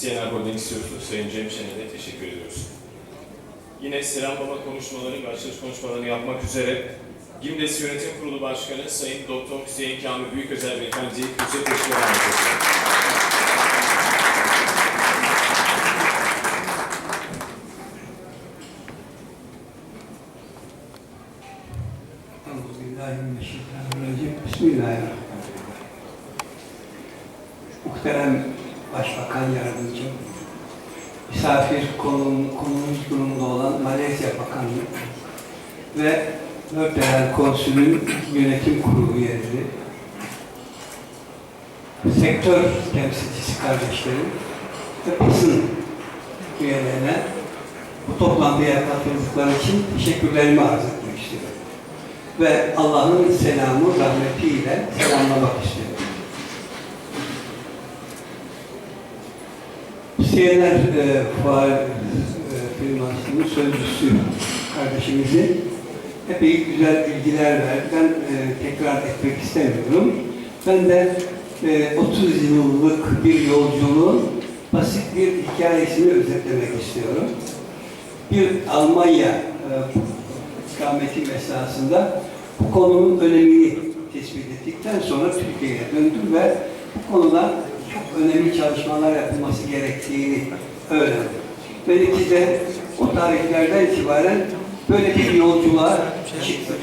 CNR Holding CEO'su Sayın Cem Şen'e de teşekkür ediyoruz. Yine Selam Baba konuşmaları ve açılış konuşmalarını yapmak üzere GİMDES Yönetim Kurulu Başkanı Sayın Doktor Hüseyin Kamil Büyüközel Beyefendi'yi kürsüye teşekkür ederim. Bismillahirrahmanirrahim. Muhterem Başbakan Yardımcım, misafir konum, konumuz durumunda olan Malezya Bakanlığı ve Nördelen Konsülün Yönetim Kurulu üyeleri, sektör temsilcisi kardeşlerim ve basın üyelerine bu toplantıya katıldıkları için teşekkürlerimi arz etmek istiyorum ve Allah'ın selamı, rahmetiyle selamlamak istiyorum. CNR e, faal e, firmasının sözcüsü kardeşimizi epey güzel bilgiler verdi. Ben e, tekrar etmek istemiyorum. Ben de e, 30 yıllık bir yolculuğun basit bir hikayesini özetlemek istiyorum. Bir Almanya e, ikametim esnasında bu konunun önemini tespit ettikten sonra Türkiye'ye döndüm ve bu konuda önemli çalışmalar yapılması gerektiğini öğrendim. Ve neticede o tarihlerden itibaren böyle bir yolculuğa çıktım.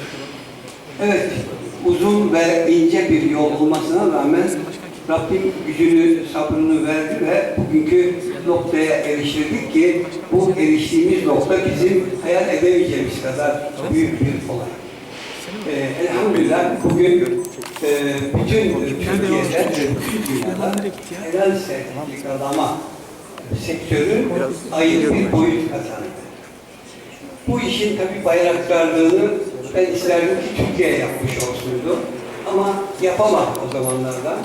Evet, uzun ve ince bir yol olmasına rağmen Rabbim gücünü, sabrını verdi ve bugünkü noktaya eriştirdik ki bu eriştiğimiz nokta bizim hayal edemeyeceğimiz kadar büyük bir olay. Ee, elhamdülillah bugün bütün Türkiye'de bütün dünyada helal sertifikalama sektörü ayrı bir boyut kazandı. Bu işin tabi bayraktarlığını ben isterdim ki Türkiye yapmış olsaydı. Ama yapamadı o zamanlarda.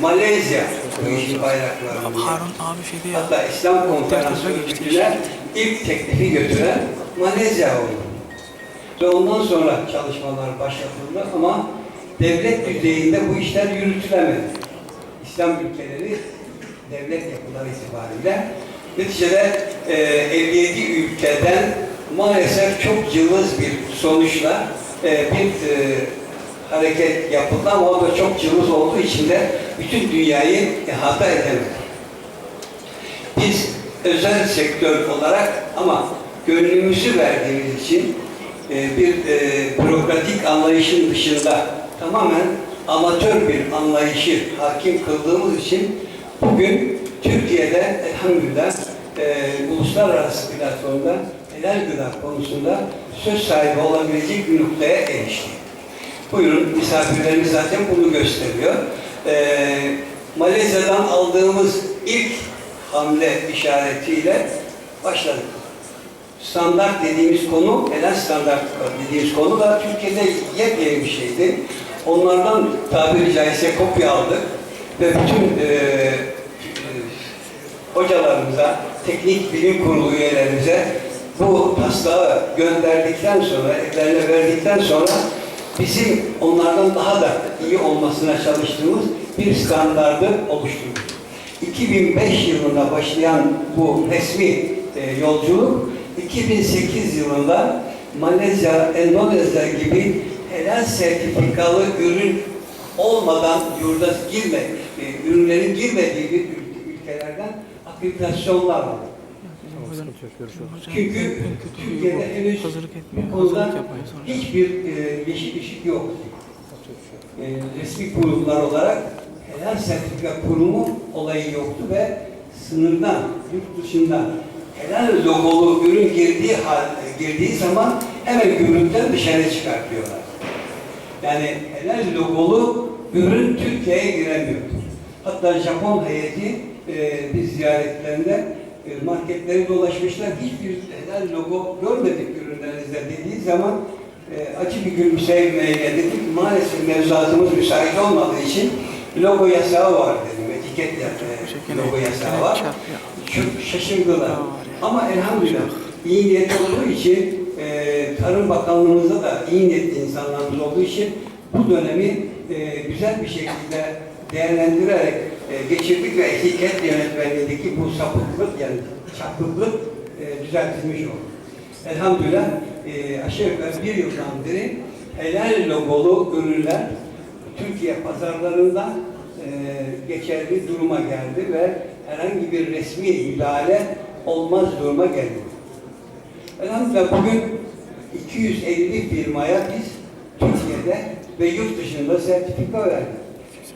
Malezya bu işin bayraklarını Harun abi şeydi ya. Hatta İslam konferansı örgütüne ilk teklifi götüren Malezya oldu. Ve ondan sonra çalışmalar başlatıldı ama devlet düzeyinde bu işler yürütülemedi. İslam ülkeleri devlet yapıları itibariyle neticede e, 57 ülkeden maalesef çok cılız bir sonuçla e, bir e, hareket yapıldı ama o da çok cılız olduğu için de bütün dünyayı ihata edemedi. Biz özel sektör olarak ama gönlümüzü verdiğimiz için e, bir e, bürokratik anlayışın dışında tamamen amatör bir anlayışı hakim kıldığımız için bugün Türkiye'de elhamdülillah e, uluslararası platformda helal gıda konusunda söz sahibi olabilecek bir noktaya eriştik. Buyurun, misafirlerimiz zaten bunu gösteriyor. Ee, Malezya'dan aldığımız ilk hamle işaretiyle başladık. Standart dediğimiz konu, helal standart dediğimiz konu da Türkiye'de yepyeni bir şeydi. Onlardan tabiri caizse kopya aldık ve bütün e, e, hocalarımıza, teknik bilim kurulu üyelerimize bu taslağı gönderdikten sonra, evlerine verdikten sonra bizim onlardan daha da iyi olmasına çalıştığımız bir standardı oluşturduk. 2005 yılında başlayan bu resmi e, yolculuk 2008 yılında Malezya, Endonezya gibi helal sertifikalı ürün olmadan yurda girme, e, ürünlerin girmediği bir ül- ülkelerden akreditasyonlar aldı. Çünkü Türkiye'de henüz bu konuda hiçbir e, yeşil ışık yok. E, resmi kurumlar olarak helal sertifika kurumu olayı yoktu ve sınırdan, yurt dışından helal logolu ürün girdiği girdiği zaman hemen gümrükten dışarı çıkartıyorlar. Yani helal logolu ürün Türkiye'ye giremiyor. Hatta Japon heyeti e, biz ziyaretlerinde e, marketleri dolaşmışlar. Hiçbir helal logo görmedik ürünlerinizde dediği zaman e, acı bir gülümsemeyle dedik. Maalesef mevzuatımız müsait olmadığı için logo yasağı var dedim. Etiket e, logo yasağı var. Çok şaşırdılar. Ama elhamdülillah iyi niyet olduğu için e, Tarım Bakanlığımızda da iyi niyetli insanlarımız olduğu için bu dönemi e, güzel bir şekilde değerlendirerek e, geçirdik ve etiket yönetmenliğindeki bu sapıklık yani çapıklık e, düzeltilmiş oldu. Elhamdülillah e, aşağı yukarı bir yıldan beri helal logolu ürünler Türkiye pazarlarında e, geçerli duruma geldi ve herhangi bir resmi ihlale olmaz duruma geldi. Elhamdülillah bugün 250 firmaya biz Türkiye'de ve yurt dışında sertifika verdik.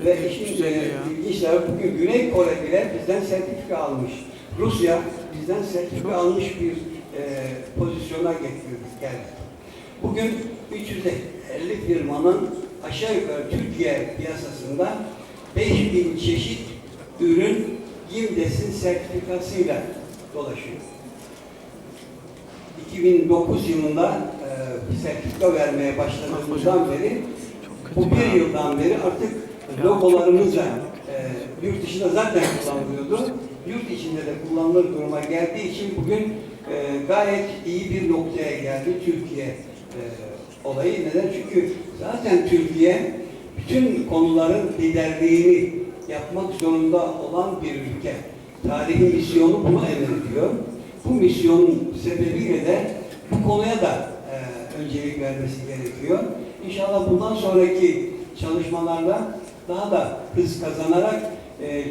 Ve işin e, ilginç tarafı bugün Güney Kore bile bizden sertifika almış. Rusya bizden sertifika almış bir e, pozisyona getirdik, geldik. Bugün 350 firmanın aşağı yukarı Türkiye piyasasında 5000 çeşit ürün GİMDES'in sertifikasıyla dolaşıyor. 2009 yılında e, sertifika vermeye başladığımızdan beri bu bir yıldan beri artık logolarımızla e, yurt dışında zaten kullanılıyordu. Yurt içinde de kullanılır duruma geldiği için bugün e, gayet iyi bir noktaya geldi Türkiye e, olayı. Neden? Çünkü zaten Türkiye bütün konuların liderliğini yapmak zorunda olan bir ülke. Tarihi misyonu bunu emrediyor. Bu misyonun sebebiyle de bu konuya da e, öncelik vermesi gerekiyor. İnşallah bundan sonraki çalışmalarda daha da hız kazanarak e,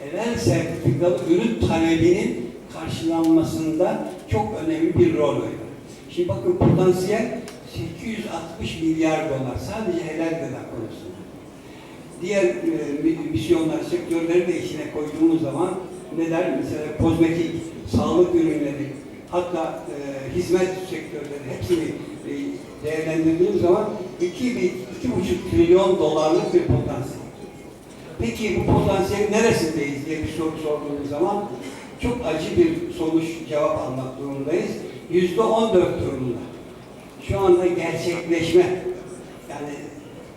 helal sertifikalı ürün talebinin karşılanmasında çok önemli bir rol oynuyor. Şimdi bakın potansiyel 860 milyar dolar sadece helal gıda konusunda. Diğer e, mi- misyonlar, sektörleri de içine koyduğumuz zaman neler? Mesela kozmetik, sağlık ürünleri, hatta e, hizmet sektörleri hepsini e, değerlendirdiğimiz zaman 2 bir- iki buçuk trilyon dolarlık bir potansiyel. Peki bu potansiyelin neresindeyiz diye bir soru sorduğumuz zaman çok acı bir sonuç cevap almak durumundayız. Yüzde on dört durumunda. Şu anda gerçekleşme yani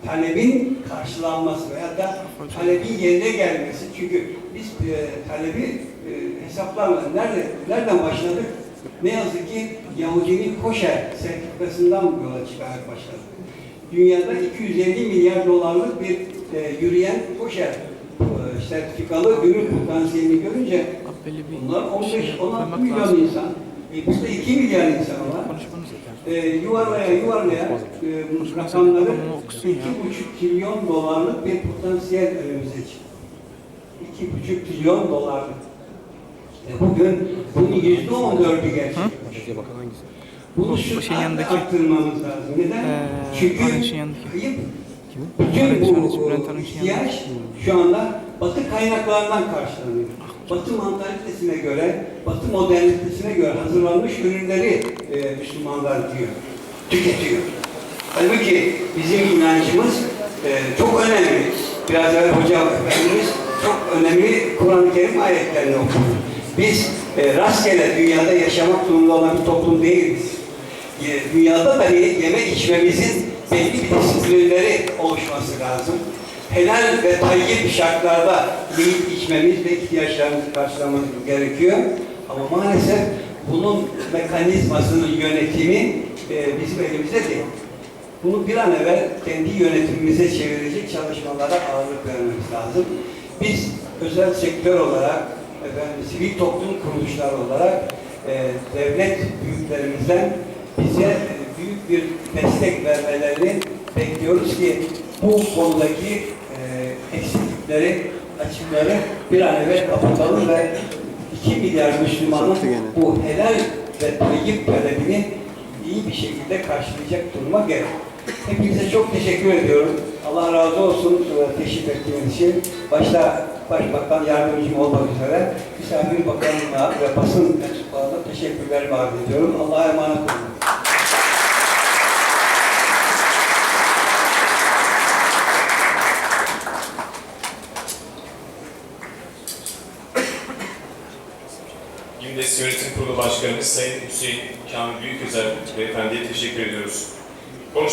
talebin karşılanması veya da talebin yerine gelmesi. Çünkü biz e, talebi e, hesaplarla nerede, nereden başladık? Ne yazık ki Yahudinin koşer sertifikasından yola çıkarak başladık. Dünyada 250 milyar dolarlık bir e, yürüyen koşer e, sertifikalı ürün potansiyelini görünce bunlar 15-16 şey milyon insan. E, bizde 2 milyar insan var. E, yuvarlaya yuvarlaya e, rakamları Konuşmanız okusun ya. 2,5 trilyon dolarlık bir potansiyel önümüze çıktı. 2,5 trilyon dolarlık. E, bugün bunun %14'ü gerçekleşiyor. Bunu şu yanındaki- arttırmamız lazım. Neden? Ee, Çünkü kayıp bütün bu Arınç'ın ihtiyaç şu anda Batı kaynaklarından karşılanıyor. Batı mantalitesine göre, Batı modernitesine göre hazırlanmış ürünleri e, Müslümanlar diyor, tüketiyor. Halbuki bizim inancımız e, çok önemli. Biraz evvel hocam efendimiz çok önemli Kur'an-ı Kerim ayetlerini okudu. Biz e, rastgele dünyada yaşamak durumunda olan bir toplum değiliz. E, Dünyada da yeme içmemizin belli bir disiplinleri oluşması lazım. Helal ve tayyip şartlarda yiyip içmemiz ve ihtiyaçlarımızı karşılamamız gerekiyor. Ama maalesef bunun mekanizmasının yönetimi e, bizim elimizde değil. Bunu bir an evvel kendi yönetimimize çevirecek çalışmalara ağırlık vermemiz lazım. Biz özel sektör olarak, efendim, sivil toplum kuruluşları olarak e, devlet büyüklerimizden bize e, büyük bir destek vermelerini bekliyoruz ki bu konudaki e, eksiklikleri, açıkları bir an evvel kapatalım ve 2 milyar Müslümanın bu helal ve tayyip talebini iyi bir şekilde karşılayacak duruma geldik. Hepinize çok teşekkür ediyorum. Allah razı olsun e, teşrif ettiğiniz için. Başta Başbakan Yardımcım olmak üzere Misafir Bakanlığı'na ve basın mensuplarına teşekkürlerimi arz ediyorum. Allah'a emanet olun. Gimdes Yönetim Kurulu Başkanımız Sayın Hüseyin Kamil Büyüközer Beyefendi'ye teşekkür ediyoruz. Konuş